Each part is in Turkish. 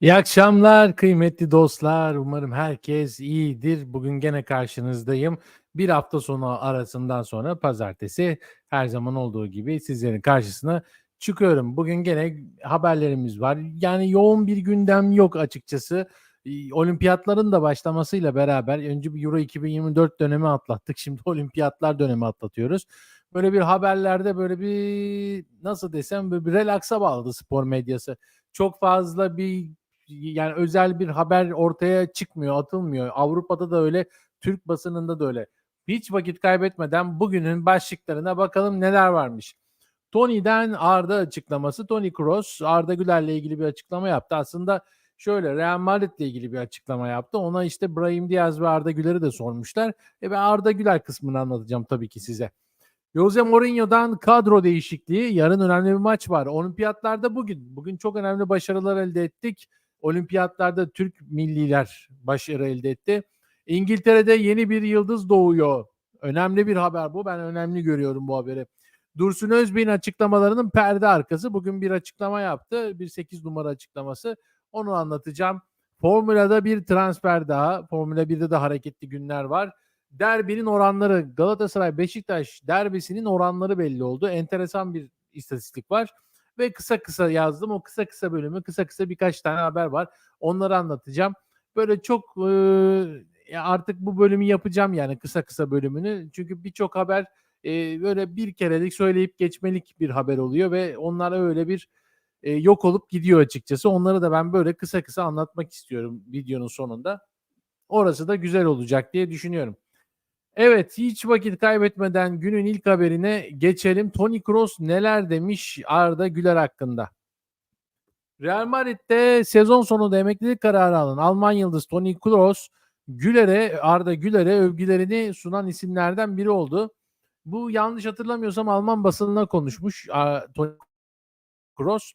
İyi akşamlar kıymetli dostlar. Umarım herkes iyidir. Bugün gene karşınızdayım. Bir hafta sonu arasından sonra pazartesi her zaman olduğu gibi sizlerin karşısına çıkıyorum. Bugün gene haberlerimiz var. Yani yoğun bir gündem yok açıkçası. Ee, Olimpiyatların da başlamasıyla beraber önce bir Euro 2024 dönemi atlattık. Şimdi olimpiyatlar dönemi atlatıyoruz. Böyle bir haberlerde böyle bir nasıl desem böyle bir relaksa bağladı spor medyası. Çok fazla bir yani özel bir haber ortaya çıkmıyor, atılmıyor. Avrupa'da da öyle, Türk basınında da öyle. Hiç vakit kaybetmeden bugünün başlıklarına bakalım neler varmış. Tony'den Arda açıklaması. Tony Kroos Arda Güler'le ilgili bir açıklama yaptı. Aslında şöyle Real Madrid'le ilgili bir açıklama yaptı. Ona işte Brahim Diaz ve Arda Güler'i de sormuşlar. E ben Arda Güler kısmını anlatacağım tabii ki size. Jose Mourinho'dan kadro değişikliği. Yarın önemli bir maç var. Olimpiyatlarda bugün. Bugün çok önemli başarılar elde ettik. Olimpiyatlarda Türk milliler başarı elde etti. İngiltere'de yeni bir yıldız doğuyor. Önemli bir haber bu. Ben önemli görüyorum bu haberi. Dursun Özbey'in açıklamalarının perde arkası. Bugün bir açıklama yaptı. Bir 8 numara açıklaması. Onu anlatacağım. Formula'da bir transfer daha. Formula 1'de de hareketli günler var. Derbinin oranları Galatasaray Beşiktaş derbisinin oranları belli oldu. Enteresan bir istatistik var ve kısa kısa yazdım. O kısa kısa bölümü kısa kısa birkaç tane haber var. Onları anlatacağım. Böyle çok e, artık bu bölümü yapacağım yani kısa kısa bölümünü. Çünkü birçok haber e, böyle bir kerelik söyleyip geçmelik bir haber oluyor ve onlar öyle bir e, yok olup gidiyor açıkçası. Onları da ben böyle kısa kısa anlatmak istiyorum videonun sonunda. Orası da güzel olacak diye düşünüyorum. Evet hiç vakit kaybetmeden günün ilk haberine geçelim. Toni Kroos neler demiş Arda Güler hakkında? Real Madrid'de sezon sonunda emeklilik kararı alan Alman yıldız Toni Kroos Güler'e Arda Güler'e övgülerini sunan isimlerden biri oldu. Bu yanlış hatırlamıyorsam Alman basınına konuşmuş Toni Kroos.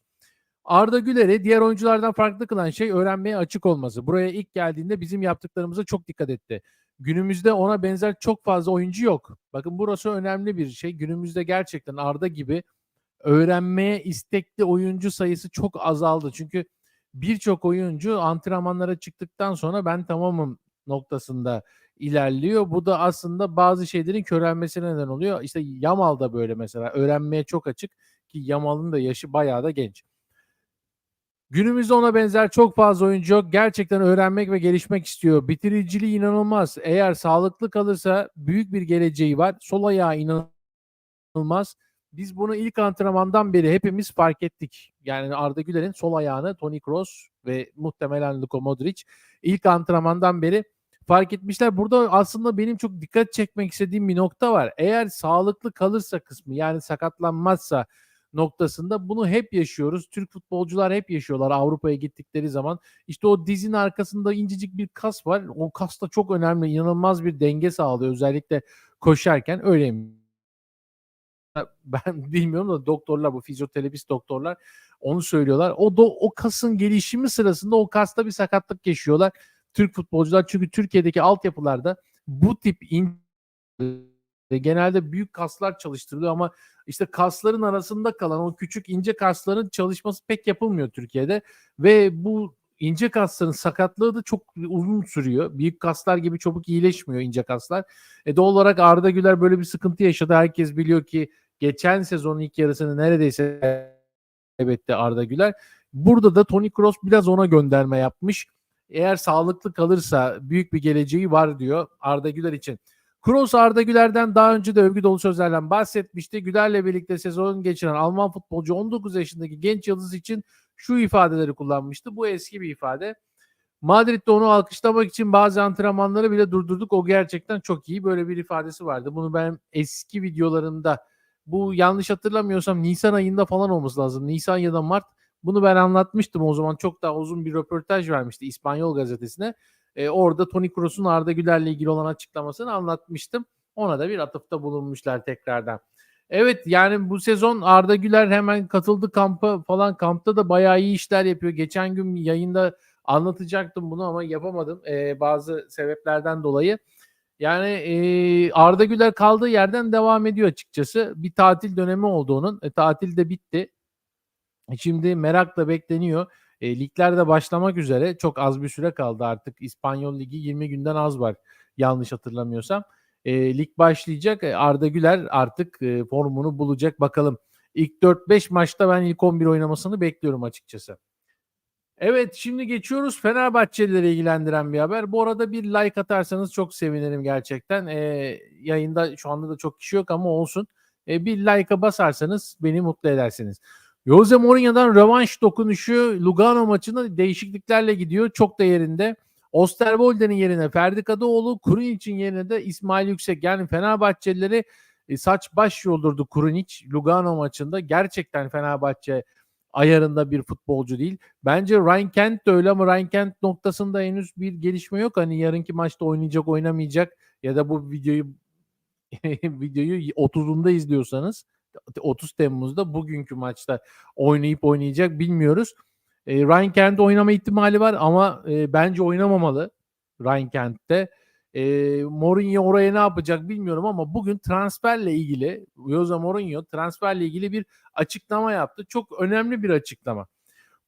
Arda Güler'i diğer oyunculardan farklı kılan şey öğrenmeye açık olması. Buraya ilk geldiğinde bizim yaptıklarımıza çok dikkat etti. Günümüzde ona benzer çok fazla oyuncu yok. Bakın burası önemli bir şey. Günümüzde gerçekten Arda gibi öğrenmeye istekli oyuncu sayısı çok azaldı. Çünkü birçok oyuncu antrenmanlara çıktıktan sonra ben tamamım noktasında ilerliyor. Bu da aslında bazı şeylerin körelmesine neden oluyor. İşte Yamal da böyle mesela öğrenmeye çok açık ki Yamal'ın da yaşı bayağı da genç. Günümüzde ona benzer çok fazla oyuncu yok. Gerçekten öğrenmek ve gelişmek istiyor. Bitiriciliği inanılmaz. Eğer sağlıklı kalırsa büyük bir geleceği var. Sol ayağı inanılmaz. Biz bunu ilk antrenmandan beri hepimiz fark ettik. Yani Arda Güler'in sol ayağını Toni Kroos ve muhtemelen Luka Modric ilk antrenmandan beri fark etmişler. Burada aslında benim çok dikkat çekmek istediğim bir nokta var. Eğer sağlıklı kalırsa kısmı yani sakatlanmazsa noktasında bunu hep yaşıyoruz. Türk futbolcular hep yaşıyorlar Avrupa'ya gittikleri zaman. İşte o dizin arkasında incecik bir kas var. O kas da çok önemli. inanılmaz bir denge sağlıyor. Özellikle koşarken öyleyim. Ben bilmiyorum da doktorlar bu fizyoterapist doktorlar onu söylüyorlar. O da o kasın gelişimi sırasında o kasta bir sakatlık yaşıyorlar. Türk futbolcular çünkü Türkiye'deki altyapılarda bu tip in genelde büyük kaslar çalıştırılıyor ama işte kasların arasında kalan o küçük ince kasların çalışması pek yapılmıyor Türkiye'de ve bu ince kasların sakatlığı da çok uzun sürüyor. Büyük kaslar gibi çabuk iyileşmiyor ince kaslar. E doğal olarak Arda Güler böyle bir sıkıntı yaşadı. Herkes biliyor ki geçen sezonun ilk yarısını neredeyse kaybetti Arda Güler. Burada da Toni Kroos biraz ona gönderme yapmış. Eğer sağlıklı kalırsa büyük bir geleceği var diyor Arda Güler için. Kroos Arda Güler'den daha önce de övgü dolu sözlerden bahsetmişti. Güler'le birlikte sezon geçiren Alman futbolcu 19 yaşındaki genç yıldız için şu ifadeleri kullanmıştı. Bu eski bir ifade. Madrid'de onu alkışlamak için bazı antrenmanları bile durdurduk. O gerçekten çok iyi. Böyle bir ifadesi vardı. Bunu ben eski videolarımda bu yanlış hatırlamıyorsam Nisan ayında falan olması lazım. Nisan ya da Mart. Bunu ben anlatmıştım o zaman. Çok daha uzun bir röportaj vermişti İspanyol gazetesine. E, orada Toni Kroos'un Arda Güler'le ilgili olan açıklamasını anlatmıştım. Ona da bir atıfta bulunmuşlar tekrardan. Evet yani bu sezon Arda Güler hemen katıldı kampa falan. Kampta da bayağı iyi işler yapıyor. Geçen gün yayında anlatacaktım bunu ama yapamadım e, bazı sebeplerden dolayı. Yani e, Arda Güler kaldığı yerden devam ediyor açıkçası. Bir tatil dönemi oldu onun. E, tatil de bitti. Şimdi merakla bekleniyor. E, ligler başlamak üzere. Çok az bir süre kaldı artık. İspanyol Ligi 20 günden az var yanlış hatırlamıyorsam. E, lig başlayacak. E, Arda Güler artık e, formunu bulacak. Bakalım. İlk 4-5 maçta ben ilk 11 oynamasını bekliyorum açıkçası. Evet şimdi geçiyoruz Fenerbahçelileri ilgilendiren bir haber. Bu arada bir like atarsanız çok sevinirim gerçekten. Ee, yayında şu anda da çok kişi yok ama olsun. Ee, bir like'a basarsanız beni mutlu edersiniz. Jose Mourinho'dan rövanş dokunuşu Lugano maçında değişikliklerle gidiyor. Çok da yerinde. Osterwolde'nin yerine Ferdi Kadıoğlu, Kurinic'in yerine de İsmail Yüksek. Yani Fenerbahçelileri e, saç baş yoldurdu Kurunic Lugano maçında. Gerçekten Fenerbahçe ayarında bir futbolcu değil. Bence Ryan Kent de öyle ama Ryan Kent noktasında henüz bir gelişme yok. Hani yarınki maçta oynayacak oynamayacak ya da bu videoyu videoyu 30'unda izliyorsanız 30 Temmuz'da bugünkü maçta oynayıp oynayacak bilmiyoruz. E, Ryan Kent oynama ihtimali var ama e, bence oynamamalı Ryan Kent'te. E, Mourinho oraya ne yapacak bilmiyorum ama bugün transferle ilgili Jose Mourinho transferle ilgili bir açıklama yaptı. Çok önemli bir açıklama.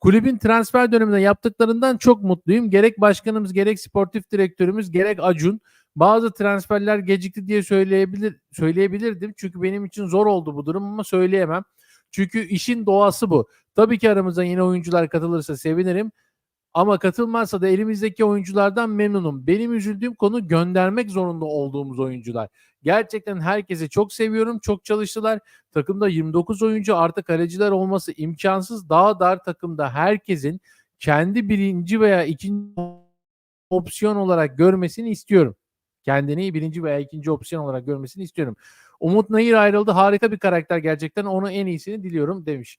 Kulübün transfer döneminde yaptıklarından çok mutluyum. Gerek başkanımız, gerek sportif direktörümüz, gerek Acun bazı transferler gecikti diye söyleyebilir söyleyebilirdim. Çünkü benim için zor oldu bu durum ama söyleyemem. Çünkü işin doğası bu. Tabii ki aramıza yeni oyuncular katılırsa sevinirim. Ama katılmazsa da elimizdeki oyunculardan memnunum. Benim üzüldüğüm konu göndermek zorunda olduğumuz oyuncular. Gerçekten herkesi çok seviyorum. Çok çalıştılar. Takımda 29 oyuncu artı kaleciler olması imkansız. Daha dar takımda herkesin kendi birinci veya ikinci opsiyon olarak görmesini istiyorum. Kendini birinci veya ikinci opsiyon olarak görmesini istiyorum. Umut Nayır ayrıldı. Harika bir karakter gerçekten. Onu en iyisini diliyorum demiş.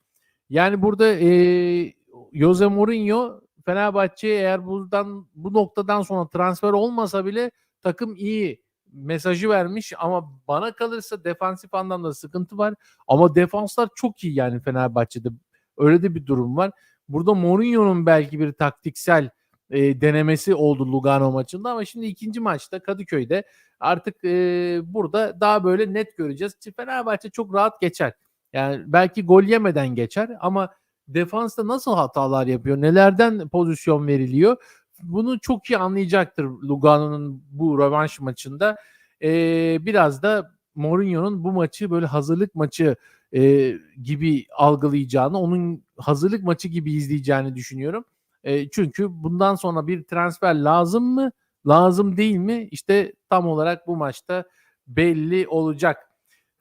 Yani burada e, Jose Mourinho Fenerbahçe eğer buradan bu noktadan sonra transfer olmasa bile takım iyi mesajı vermiş ama bana kalırsa defansif anlamda sıkıntı var. Ama defanslar çok iyi yani Fenerbahçe'de. Öyle de bir durum var. Burada Mourinho'nun belki bir taktiksel e, denemesi oldu Lugano maçında ama şimdi ikinci maçta Kadıköy'de artık e, burada daha böyle net göreceğiz. Fenerbahçe çok rahat geçer. Yani belki gol yemeden geçer ama defansta nasıl hatalar yapıyor, nelerden pozisyon veriliyor bunu çok iyi anlayacaktır Lugano'nun bu rövanş maçında. Ee, biraz da Mourinho'nun bu maçı böyle hazırlık maçı e, gibi algılayacağını, onun hazırlık maçı gibi izleyeceğini düşünüyorum. E, çünkü bundan sonra bir transfer lazım mı, lazım değil mi? İşte tam olarak bu maçta belli olacak.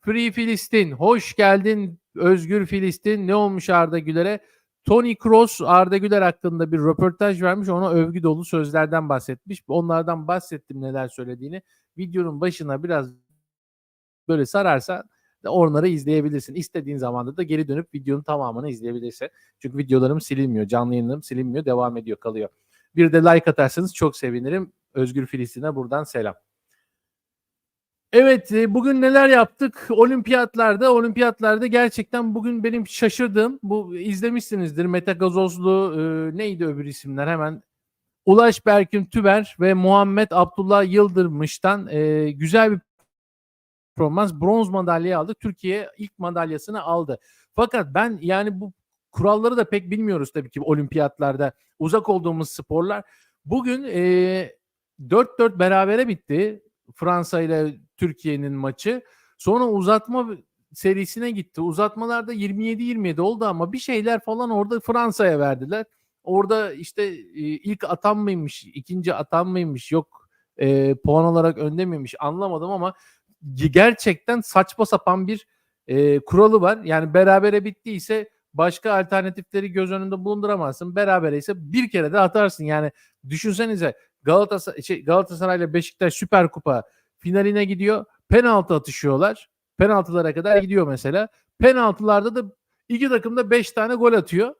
Free Filistin, hoş geldin Özgür Filistin. Ne olmuş Arda Güler'e? Tony Kroos Arda Güler hakkında bir röportaj vermiş. Ona övgü dolu sözlerden bahsetmiş. Onlardan bahsettim neler söylediğini. Videonun başına biraz böyle sararsa onları izleyebilirsin. İstediğin zamanda da geri dönüp videonun tamamını izleyebilirsin. Çünkü videolarım silinmiyor. Canlı yayınlarım silinmiyor. Devam ediyor kalıyor. Bir de like atarsanız çok sevinirim. Özgür Filistin'e buradan selam. Evet e, bugün neler yaptık? Olimpiyatlarda, olimpiyatlarda gerçekten bugün benim şaşırdığım bu izlemişsinizdir. Mete Gazozlu e, neydi öbür isimler hemen Ulaş Berkin Tüber ve Muhammed Abdullah Yıldırmış'tan e, güzel bir performans bronz madalyayı aldı. Türkiye ilk madalyasını aldı. Fakat ben yani bu kuralları da pek bilmiyoruz tabii ki olimpiyatlarda uzak olduğumuz sporlar. Bugün e, 4-4 berabere bitti. Fransa ile Türkiye'nin maçı. Sonra uzatma serisine gitti. Uzatmalarda 27-27 oldu ama bir şeyler falan orada Fransa'ya verdiler. Orada işte ilk atan mıymış, ikinci atan mıymış, yok e, puan olarak önde miymiş anlamadım ama gerçekten saçma sapan bir e, kuralı var. Yani berabere bittiyse başka alternatifleri göz önünde bulunduramazsın. Berabere ise bir kere de atarsın. Yani düşünsenize Galatasaray, şey, Galatasaray ile Beşiktaş Süper Kupa finaline gidiyor. Penaltı atışıyorlar. Penaltılara kadar gidiyor mesela. Penaltılarda da iki takım da 5 tane gol atıyor.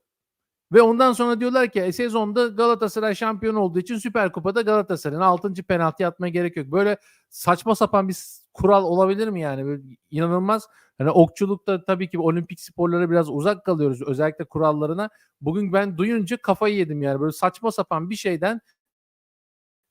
Ve ondan sonra diyorlar ki e, sezonda Galatasaray şampiyon olduğu için Süper Kupa'da Galatasaray'ın 6. penaltı atmaya gerek yok. Böyle saçma sapan bir kural olabilir mi yani? Böyle inanılmaz. Hani okçulukta tabii ki olimpik sporlara biraz uzak kalıyoruz özellikle kurallarına. Bugün ben duyunca kafayı yedim yani böyle saçma sapan bir şeyden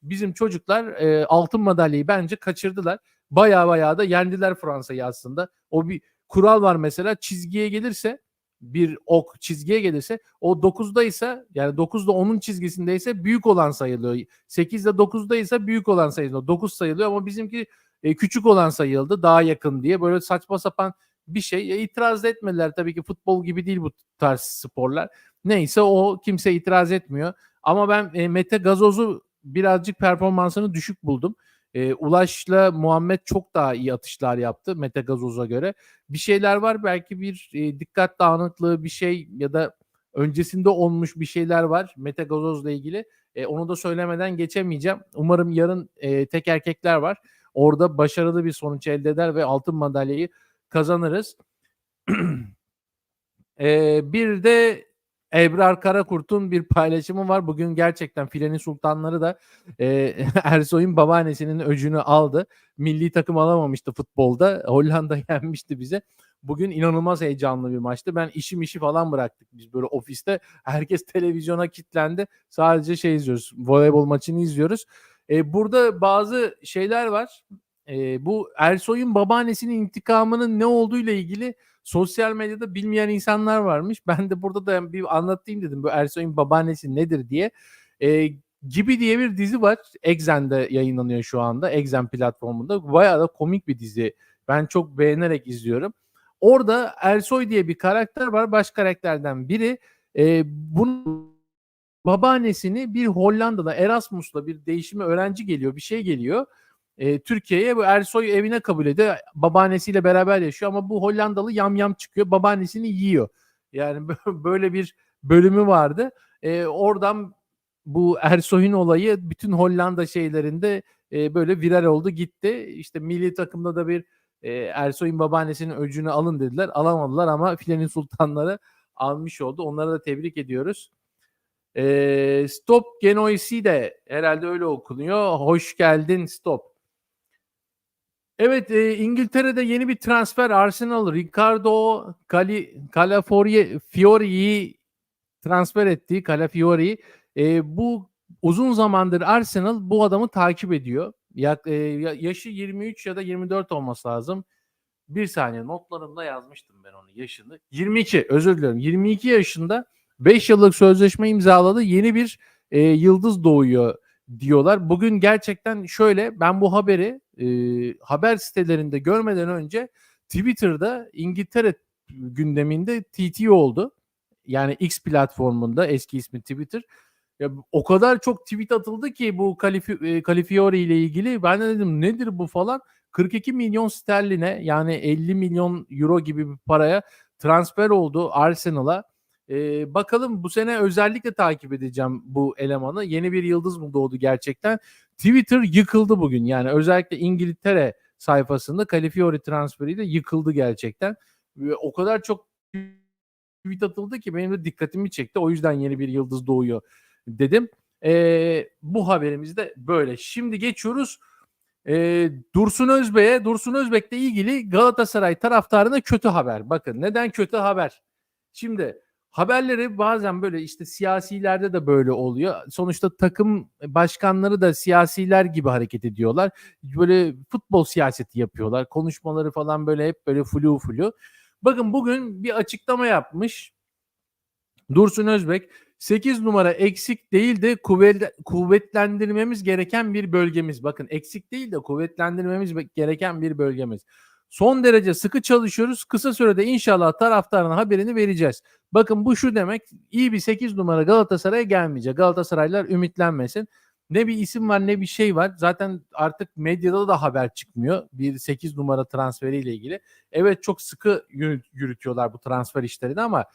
bizim çocuklar e, altın madalyayı bence kaçırdılar. Baya baya da yendiler Fransa'yı aslında. O bir kural var mesela çizgiye gelirse bir ok çizgiye gelirse o 9'daysa yani 9'da 10'un çizgisindeyse büyük olan sayılıyor. 8'de 9'daysa büyük olan sayılıyor. 9 sayılıyor ama bizimki e, küçük olan sayıldı daha yakın diye böyle saçma sapan bir şey. E, itiraz etmediler tabii ki futbol gibi değil bu tarz sporlar. Neyse o kimse itiraz etmiyor. Ama ben e, Mete Gazoz'u birazcık performansını düşük buldum. E, Ulaş'la Muhammed çok daha iyi atışlar yaptı Mete Gazoz'a göre. Bir şeyler var belki bir e, dikkat dağınıklığı bir şey ya da öncesinde olmuş bir şeyler var Mete Gazoz'la ilgili. E, onu da söylemeden geçemeyeceğim. Umarım yarın e, tek erkekler var. Orada başarılı bir sonuç elde eder ve altın madalyayı kazanırız. e, bir de Ebrar Karakurt'un bir paylaşımı var. Bugün gerçekten filenin sultanları da e, Ersoy'un babaannesinin öcünü aldı. Milli takım alamamıştı futbolda. Hollanda yenmişti bize. Bugün inanılmaz heyecanlı bir maçtı. Ben işim işi falan bıraktık biz böyle ofiste. Herkes televizyona kilitlendi. Sadece şey izliyoruz. Voleybol maçını izliyoruz. E, burada bazı şeyler var. E, bu Ersoy'un babaannesinin intikamının ne olduğu ile ilgili sosyal medyada bilmeyen insanlar varmış. Ben de burada da bir anlatayım dedim bu Ersoy'un babaannesi nedir diye. E, Gibi diye bir dizi var. Exxen'de yayınlanıyor şu anda. Exxen platformunda. Bayağı da komik bir dizi. Ben çok beğenerek izliyorum. Orada Ersoy diye bir karakter var. Baş karakterden biri. E, bunun babaannesini bir Hollanda'da Erasmus'la bir değişimi öğrenci geliyor. Bir şey geliyor e, Türkiye'ye bu Ersoy evine kabul ediyor. Babaannesiyle beraber yaşıyor ama bu Hollandalı yamyam çıkıyor. Babaannesini yiyor. Yani böyle bir bölümü vardı. E, oradan bu Ersoy'un olayı bütün Hollanda şeylerinde e, böyle viral oldu gitti. İşte milli takımda da bir e, Ersoy'un babaannesinin öcünü alın dediler. Alamadılar ama filenin sultanları almış oldu. Onlara da tebrik ediyoruz. E, Stop Genoisi de herhalde öyle okunuyor. Hoş geldin Stop. Evet e, İngiltere'de yeni bir transfer Arsenal Ricardo Cali, Calafiori'yi transfer etti. Calafiori. E, bu uzun zamandır Arsenal bu adamı takip ediyor. Ya, e, yaşı 23 ya da 24 olması lazım. Bir saniye notlarımda yazmıştım ben onu yaşını. 22 özür dilerim. 22 yaşında 5 yıllık sözleşme imzaladı. Yeni bir e, yıldız doğuyor diyorlar. Bugün gerçekten şöyle ben bu haberi e, haber sitelerinde görmeden önce Twitter'da İngiltere gündeminde TT oldu. Yani X platformunda eski ismi Twitter. Ya, o kadar çok tweet atıldı ki bu Califi, e, ile ilgili. Ben de dedim nedir bu falan. 42 milyon sterline yani 50 milyon euro gibi bir paraya transfer oldu Arsenal'a. Ee, bakalım bu sene özellikle takip edeceğim bu elemanı. Yeni bir yıldız mı doğdu gerçekten? Twitter yıkıldı bugün. Yani özellikle İngiltere sayfasında Califiori transferiyle yıkıldı gerçekten. Ve o kadar çok tweet atıldı ki benim de dikkatimi çekti. O yüzden yeni bir yıldız doğuyor dedim. Ee, bu haberimiz de böyle. Şimdi geçiyoruz e, Dursun Özbek'e. Dursun Özbek'le ilgili Galatasaray taraftarına kötü haber. Bakın neden kötü haber? Şimdi haberleri bazen böyle işte siyasilerde de böyle oluyor. Sonuçta takım başkanları da siyasiler gibi hareket ediyorlar. Böyle futbol siyaseti yapıyorlar. Konuşmaları falan böyle hep böyle flu flu. Bakın bugün bir açıklama yapmış. Dursun Özbek 8 numara eksik değil de kuvvet, kuvvetlendirmemiz gereken bir bölgemiz. Bakın eksik değil de kuvvetlendirmemiz gereken bir bölgemiz. Son derece sıkı çalışıyoruz. Kısa sürede inşallah taraftarına haberini vereceğiz. Bakın bu şu demek iyi bir 8 numara Galatasaray'a gelmeyecek. Galatasaraylar ümitlenmesin. Ne bir isim var ne bir şey var. Zaten artık medyada da haber çıkmıyor. Bir 8 numara transferiyle ilgili. Evet çok sıkı yürütüyorlar bu transfer işlerini ama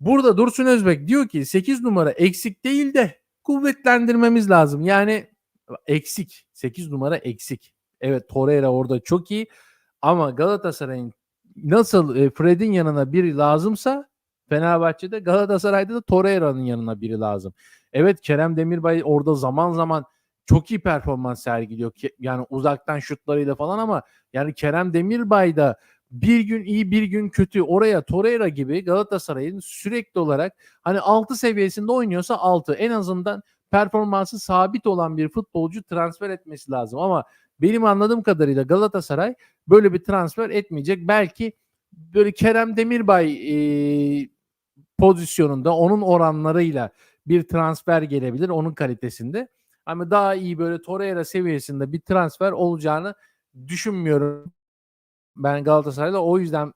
burada Dursun Özbek diyor ki 8 numara eksik değil de kuvvetlendirmemiz lazım. Yani eksik. 8 numara eksik. Evet Torreira orada çok iyi ama Galatasaray'ın nasıl e, Fred'in yanına biri lazımsa Fenerbahçe'de Galatasaray'da da Torreira'nın yanına biri lazım. Evet Kerem Demirbay orada zaman zaman çok iyi performans sergiliyor. Yani uzaktan şutlarıyla falan ama yani Kerem Demirbay da bir gün iyi bir gün kötü oraya Torreira gibi Galatasaray'ın sürekli olarak hani 6 seviyesinde oynuyorsa 6 en azından performansı sabit olan bir futbolcu transfer etmesi lazım ama benim anladığım kadarıyla Galatasaray böyle bir transfer etmeyecek. Belki böyle Kerem Demirbay e, pozisyonunda onun oranlarıyla bir transfer gelebilir onun kalitesinde. Ama daha iyi böyle Torreira seviyesinde bir transfer olacağını düşünmüyorum. Ben Galatasaray'da o yüzden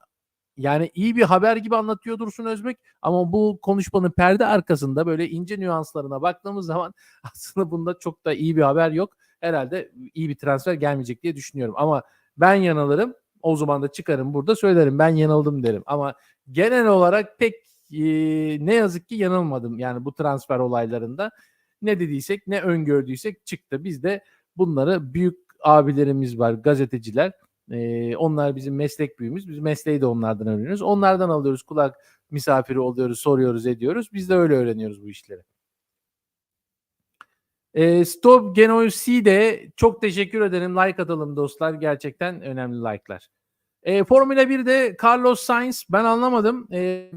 yani iyi bir haber gibi anlatıyor Dursun Özbek ama bu konuşmanın perde arkasında böyle ince nüanslarına baktığımız zaman aslında bunda çok da iyi bir haber yok. Herhalde iyi bir transfer gelmeyecek diye düşünüyorum ama ben yanılırım. O zaman da çıkarım burada söylerim ben yanıldım derim ama genel olarak pek e, ne yazık ki yanılmadım yani bu transfer olaylarında. Ne dediysek ne öngördüysek çıktı. Biz de bunları büyük abilerimiz var gazeteciler ee, onlar bizim meslek büyüğümüz. Biz mesleği de onlardan öğreniyoruz. Onlardan alıyoruz kulak misafiri oluyoruz, soruyoruz, ediyoruz. Biz de öyle öğreniyoruz bu işleri. E, Stop Genoisi de çok teşekkür ederim. Like atalım dostlar. Gerçekten önemli like'lar. E, Formula 1'de Carlos Sainz ben anlamadım. E,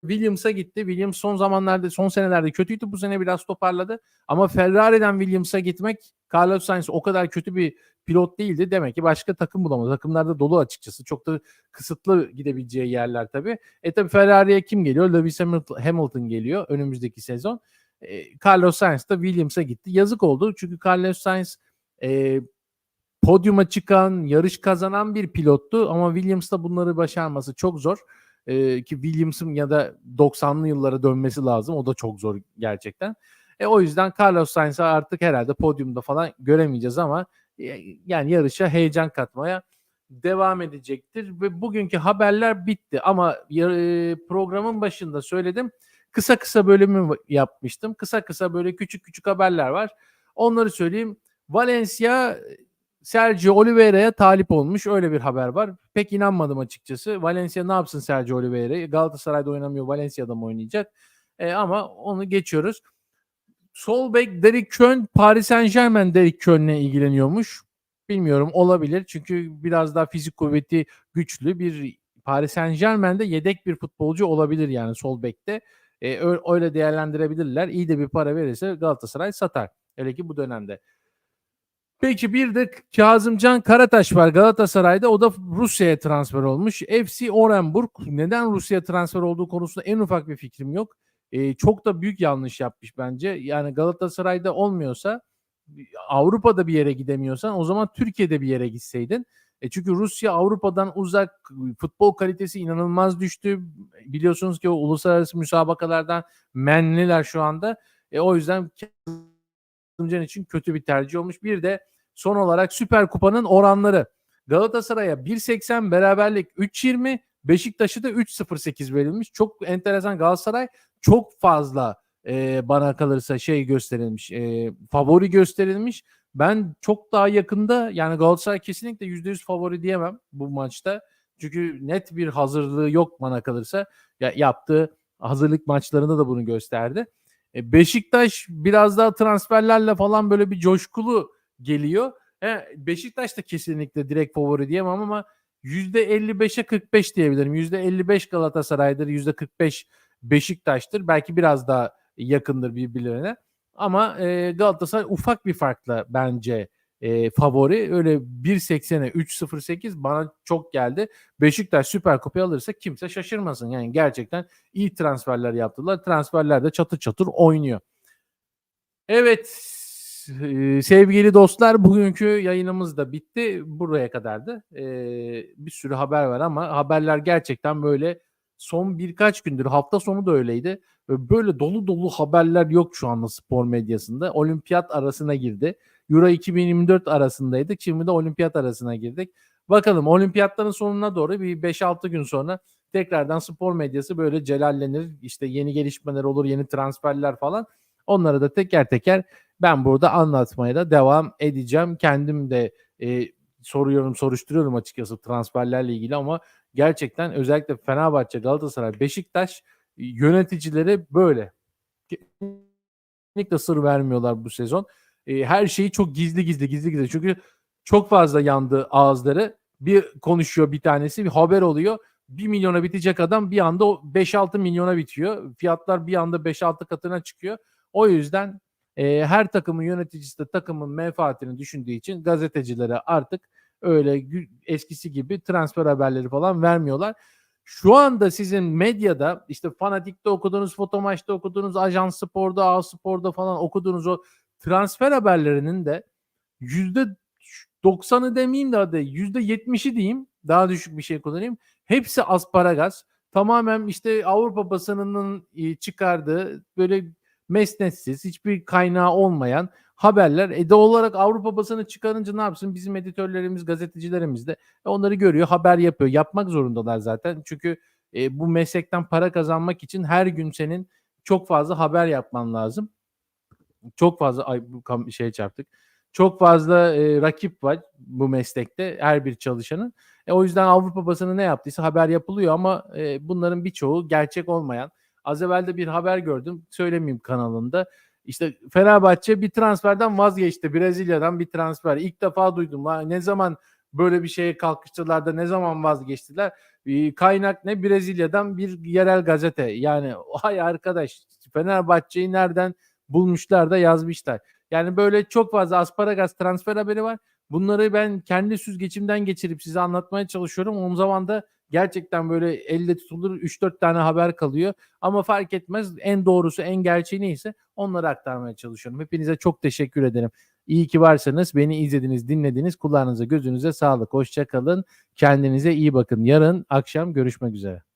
Williams'a gitti. Williams son zamanlarda, son senelerde kötüydü. Bu sene biraz toparladı. Ama Ferrari'den Williams'a gitmek Carlos Sainz o kadar kötü bir pilot değildi. Demek ki başka takım bulamadı. Takımlarda dolu açıkçası. Çok da kısıtlı gidebileceği yerler tabii. E tabii Ferrari'ye kim geliyor? Lewis Hamilton geliyor önümüzdeki sezon. Carlos Sainz da Williams'a gitti. Yazık oldu. Çünkü Carlos Sainz e, podyuma çıkan, yarış kazanan bir pilottu ama Williams'ta bunları başarması çok zor. E, ki Williams'ın ya da 90'lı yıllara dönmesi lazım. O da çok zor gerçekten. E, o yüzden Carlos Sainz'ı artık herhalde podyumda falan göremeyeceğiz ama e, yani yarışa heyecan katmaya devam edecektir ve bugünkü haberler bitti ama e, programın başında söyledim kısa kısa bölümü yapmıştım? Kısa kısa böyle küçük küçük haberler var. Onları söyleyeyim. Valencia Sergio Oliveira'ya talip olmuş. Öyle bir haber var. Pek inanmadım açıkçası. Valencia ne yapsın Sergio Oliveira'yı? Galatasaray'da oynamıyor Valencia'da mı oynayacak? E, ama onu geçiyoruz. Sol bek Derek Kön Paris Saint Germain Derek Kön'le ilgileniyormuş. Bilmiyorum olabilir. Çünkü biraz daha fizik kuvveti güçlü bir Paris Saint Germain'de yedek bir futbolcu olabilir yani sol bekte. E, öyle değerlendirebilirler. İyi de bir para verirse Galatasaray satar. Hele ki bu dönemde. Peki bir de Kazımcan Karataş var Galatasaray'da. O da Rusya'ya transfer olmuş. FC Orenburg. Neden Rusya transfer olduğu konusunda en ufak bir fikrim yok e, çok da büyük yanlış yapmış bence. Yani Galatasaray'da olmuyorsa Avrupa'da bir yere gidemiyorsan o zaman Türkiye'de bir yere gitseydin. E çünkü Rusya Avrupa'dan uzak futbol kalitesi inanılmaz düştü. Biliyorsunuz ki o uluslararası müsabakalardan menliler şu anda. E o yüzden Kazımcan için kötü bir tercih olmuş. Bir de son olarak Süper Kupa'nın oranları. Galatasaray'a 1.80 beraberlik 3.20 Beşiktaş'a da 3.08 verilmiş. Çok enteresan Galatasaray çok fazla e, bana kalırsa şey gösterilmiş, e, favori gösterilmiş. Ben çok daha yakında yani Galatasaray kesinlikle %100 favori diyemem bu maçta. Çünkü net bir hazırlığı yok bana kalırsa. Ya, yaptığı hazırlık maçlarında da bunu gösterdi. E, Beşiktaş biraz daha transferlerle falan böyle bir coşkulu geliyor. E, Beşiktaş da kesinlikle direkt favori diyemem ama %55'e 45 diyebilirim. %55 Galatasaray'dır, %45 Beşiktaş'tır. Belki biraz daha yakındır birbirlerine. Ama e, Galatasaray ufak bir farkla bence e, favori. Öyle 1.80'e 3.08 bana çok geldi. Beşiktaş Süper Kupayı alırsa kimse şaşırmasın. Yani gerçekten iyi transferler yaptılar. Transferler de çatır çatır oynuyor. Evet sevgili dostlar bugünkü yayınımız da bitti. Buraya kadardı. Ee, bir sürü haber var ama haberler gerçekten böyle son birkaç gündür hafta sonu da öyleydi. Böyle dolu dolu haberler yok şu anda spor medyasında. Olimpiyat arasına girdi. Euro 2024 arasındaydık. Şimdi de olimpiyat arasına girdik. Bakalım olimpiyatların sonuna doğru bir 5-6 gün sonra tekrardan spor medyası böyle celallenir. İşte yeni gelişmeler olur, yeni transferler falan. Onları da teker teker ben burada anlatmaya da devam edeceğim. Kendim de e, soruyorum, soruşturuyorum açıkçası transferlerle ilgili ama gerçekten özellikle Fenerbahçe, Galatasaray, Beşiktaş yöneticileri böyle. Kesinlikle sır vermiyorlar bu sezon. E, her şeyi çok gizli gizli gizli gizli. Çünkü çok fazla yandı ağızları. Bir konuşuyor bir tanesi bir haber oluyor. 1 milyona bitecek adam bir anda 5-6 milyona bitiyor. Fiyatlar bir anda 5-6 katına çıkıyor. O yüzden e, her takımın yöneticisi de takımın menfaatini düşündüğü için gazetecilere artık öyle eskisi gibi transfer haberleri falan vermiyorlar. Şu anda sizin medyada işte Fanatik'te okuduğunuz, Fotomaç'ta okuduğunuz, Ajans Spor'da, A Spor'da falan okuduğunuz o transfer haberlerinin de yüzde 90'ı demeyeyim de hadi yüzde 70'i diyeyim. Daha düşük bir şey kullanayım. Hepsi asparagas. Tamamen işte Avrupa basınının e, çıkardığı böyle mesnetsiz, hiçbir kaynağı olmayan haberler. E doğal olarak Avrupa basını çıkarınca ne yapsın? Bizim editörlerimiz, gazetecilerimiz de e, onları görüyor, haber yapıyor. Yapmak zorundalar zaten. Çünkü e, bu meslekten para kazanmak için her gün senin çok fazla haber yapman lazım. Çok fazla ay bu şeye çarptık. Çok fazla e, rakip var bu meslekte her bir çalışanın. E, o yüzden Avrupa basını ne yaptıysa haber yapılıyor ama e, bunların birçoğu gerçek olmayan. Az evvel de bir haber gördüm. Söylemeyeyim kanalında. İşte Fenerbahçe bir transferden vazgeçti. Brezilya'dan bir transfer. İlk defa duydum. Ha, ne zaman böyle bir şeye kalkıştılar da ne zaman vazgeçtiler? E, kaynak ne? Brezilya'dan bir yerel gazete. Yani hay arkadaş Fenerbahçe'yi nereden bulmuşlar da yazmışlar. Yani böyle çok fazla asparagas transfer haberi var. Bunları ben kendi süzgeçimden geçirip size anlatmaya çalışıyorum. O zaman da gerçekten böyle elde tutulur 3-4 tane haber kalıyor. Ama fark etmez en doğrusu en gerçeği neyse onları aktarmaya çalışıyorum. Hepinize çok teşekkür ederim. İyi ki varsanız beni izlediniz, dinlediniz. Kulağınıza gözünüze sağlık. Hoşça kalın. Kendinize iyi bakın. Yarın akşam görüşmek üzere.